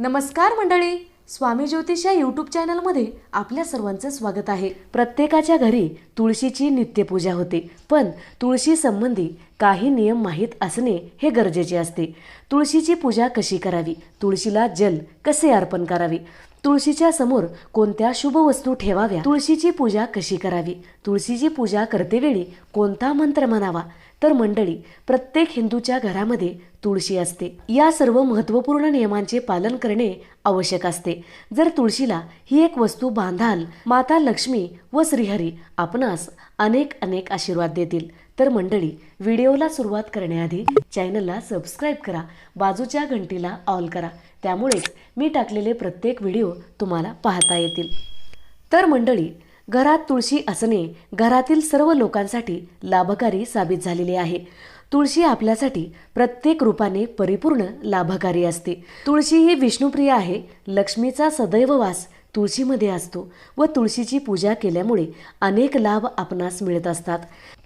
नमस्कार मंडळी. स्वामी ज्योतिष या यूट्यूब चॅनलमध्ये आपल्या सर्वांचं स्वागत आहे. प्रत्येकाच्या घरी तुळशीची नित्यपूजा होते. पण तुळशी संबंधी काही नियम माहीत असणे हे गरजेचे असते. तुळशीची पूजा कशी करावी? तुळशीला जल कसे अर्पण करावे? तुळशीच्या समोर कोणत्या शुभ वस्तू ठेवाव्या? तुळशीची पूजा कशी करावी? तुळशीची पूजा करतेवेळी कोणता मंत्र म्हणावा? तर मंडळी प्रत्येक हिंदूच्या घरामध्ये तुळशी असते. या सर्व महत्त्वपूर्ण नियमांचे पालन करणे आवश्यक असते. जर तुळशीला ही एक वस्तू बांधाल माता लक्ष्मी व श्रीहरी आपणास अनेक अनेक आशीर्वाद देतील. तर मंडळी व्हिडिओला सुरुवात करण्याआधी चॅनलला सबस्क्राईब करा बाजूच्या घंटीला ऑल करा. त्यामुळेच मी टाकलेले प्रत्येक व्हिडिओ तुम्हाला पाहता येतील. तर मंडळी घरात तुळशी असणे घरातील सर्व लोकांसाठी लाभकारी साबित झालेले आहे. तुळशी आपल्यासाठी प्रत्येक रूपाने परिपूर्ण लाभकारी असते. तुळशी ही विष्णुप्रिय आहे. लक्ष्मीचा सदैव वास तुळशीमध्ये असतो व तुळशीची पूजा केल्यामुळे अनेक लाभ आपणास मिळत असतात.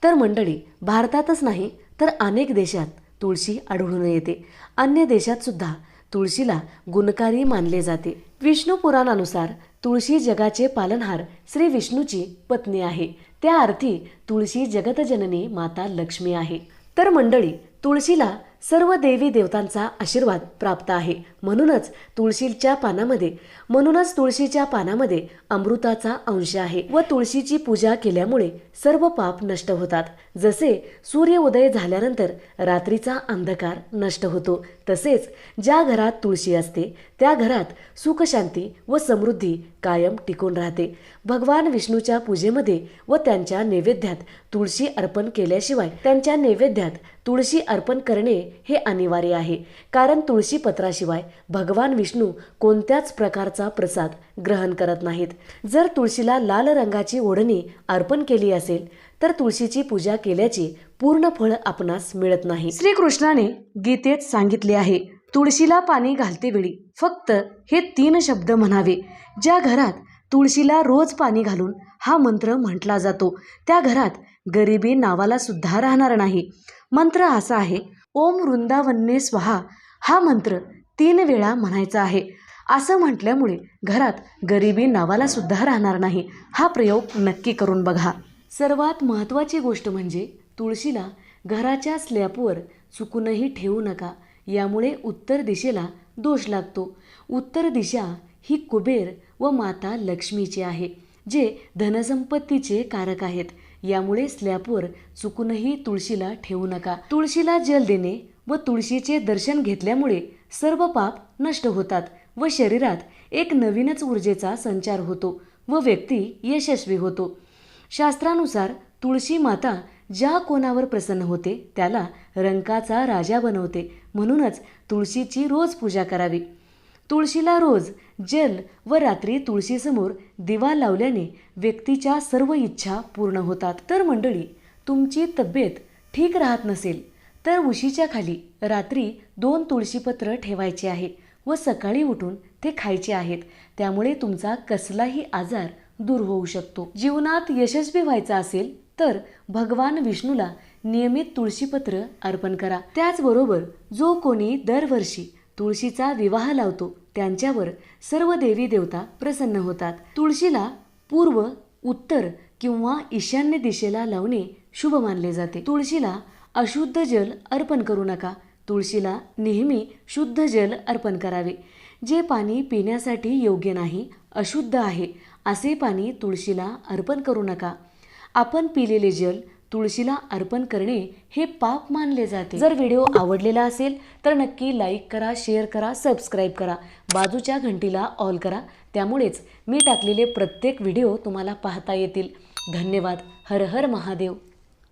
तर मंडळी भारतातच नाही तर अनेक देशात तुळशी आढळून येते. अन्य देशात सुद्धा तुळशीला गुणकारी मानले जाते. विष्णू पुराणानुसार तुळशी जगाचे पालनहार श्री विष्णूची पत्नी आहे. त्या अर्थी तुळशी जगतजननी माता लक्ष्मी आहे. तर मंडळी तुळशीला सर्व देवी देवतांचा आशीर्वाद प्राप्त आहे. म्हणूनच तुळशीच्या पानामध्ये म्हणूनच तुळशीच्या पानामध्ये अमृताचा अंश आहे व तुळशीची पूजा केल्यामुळे सर्व पाप नष्ट होतात. जसे सूर्य उदय झाल्यानंतर रात्रीचा अंधकार नष्ट होतो तसेच ज्या घरात तुळशी असते त्या घरात सुख शांती व समृद्धी कायम टिकून राहते. भगवान विष्णूच्या पूजेमध्ये व त्यांच्या नैवेद्यात तुळशी अर्पण केल्याशिवाय त्यांच्या नैवेद्यात तुळशी अर्पण करणे हे अनिवार्य आहे. कारण तुळशी पत्राशिवाय भगवान विष्णू कोणत्याच प्रकारचा प्रसाद ग्रहण करत नाहीत. जर तुळशीला लाल रंगाची ओढणी अर्पण केली असेल तर तुळशीची पूजा केल्याचे पूर्ण फळ आपणास मिळत नाही. श्रीकृष्णाने गीतेत सांगितले आहे तुळशीला पाणी घालते वेळी फक्त हे तीन शब्द म्हणावे. ज्या घरात तुळशीला रोज पाणी घालून हा मंत्र म्हटला जातो त्या घरात गरिबी नावाला सुद्धा राहणार नाही. मंत्र असा आहे ओम वृंदावन्ने स्वाहा. हा मंत्र तीन वेळा म्हणायचा आहे. असं म्हटल्यामुळे घरात गरिबी नावाला सुद्धा राहणार नाही. हा प्रयोग नक्की करून बघा. सर्वात महत्त्वाची गोष्ट म्हणजे तुळशीला घराच्या स्लॅपवर चुकूनही ठेवू नका. यामुळे उत्तर दिशेला दोष लागतो. उत्तर दिशा ही कुबेर व माता लक्ष्मीची आहे जे धनसंपत्तीचे कारक आहेत. यामुळे स्लॅपवर चुकूनही तुळशीला ठेवू नका. तुळशीला जल देणे व तुळशीचे दर्शन घेतल्यामुळे सर्व पाप नष्ट होतात व शरीरात एक नवीनच ऊर्जेचा संचार होतो व व्यक्ती यशस्वी होतो. शास्त्रानुसार तुळशी माता ज्या कोणावर प्रसन्न होते त्याला रंकाचा राजा बनवते. म्हणूनच तुळशीची रोज पूजा करावी. तुळशीला रोज जल व रात्री तुळशीसमोर दिवा लावल्याने व्यक्तीच्या सर्व इच्छा पूर्ण होतात. तर मंडळी तुमची तब्येत ठीक राहत नसेल तर उशीच्या खाली रात्री दोन तुळशीपत्र ठेवायचे आहे व सकाळी उठून ते खायचे आहेत. त्यामुळे तुमचा कसलाही आजार दूर होऊ शकतो. जीवनात यशस्वी व्हायचा असेल तर भगवान विष्णूला नियमित तुळशीपत्र अर्पण करा. त्याचबरोबर जो कोणी दरवर्षी तुळशीचा विवाह लावतो त्यांच्यावर सर्व देवी देवता प्रसन्न होतात. तुळशीला पूर्व उत्तर किंवा ईशान्य दिशेला लावणे शुभ मानले जाते. तुळशीला अशुद्ध जल अर्पण करू नका. तुळशीला नेहमी शुद्ध जल अर्पण करावे. जे पाणी पिण्यासाठी योग्य नाही अशुद्ध आहे असे पाणी तुळशीला अर्पण करू नका. आपण पिलेले जल तुळशीला अर्पण करणे हे पाप मानले जाते. जर व्हिडिओ आवडलेला असेल तर नक्की लाईक करा शेअर करा सबस्क्राईब करा. बाजूच्या घंटीला ऑल करा. त्यामुळेच मी टाकलेले प्रत्येक व्हिडिओ तुम्हाला पाहता येतील. धन्यवाद. हर हर महादेव.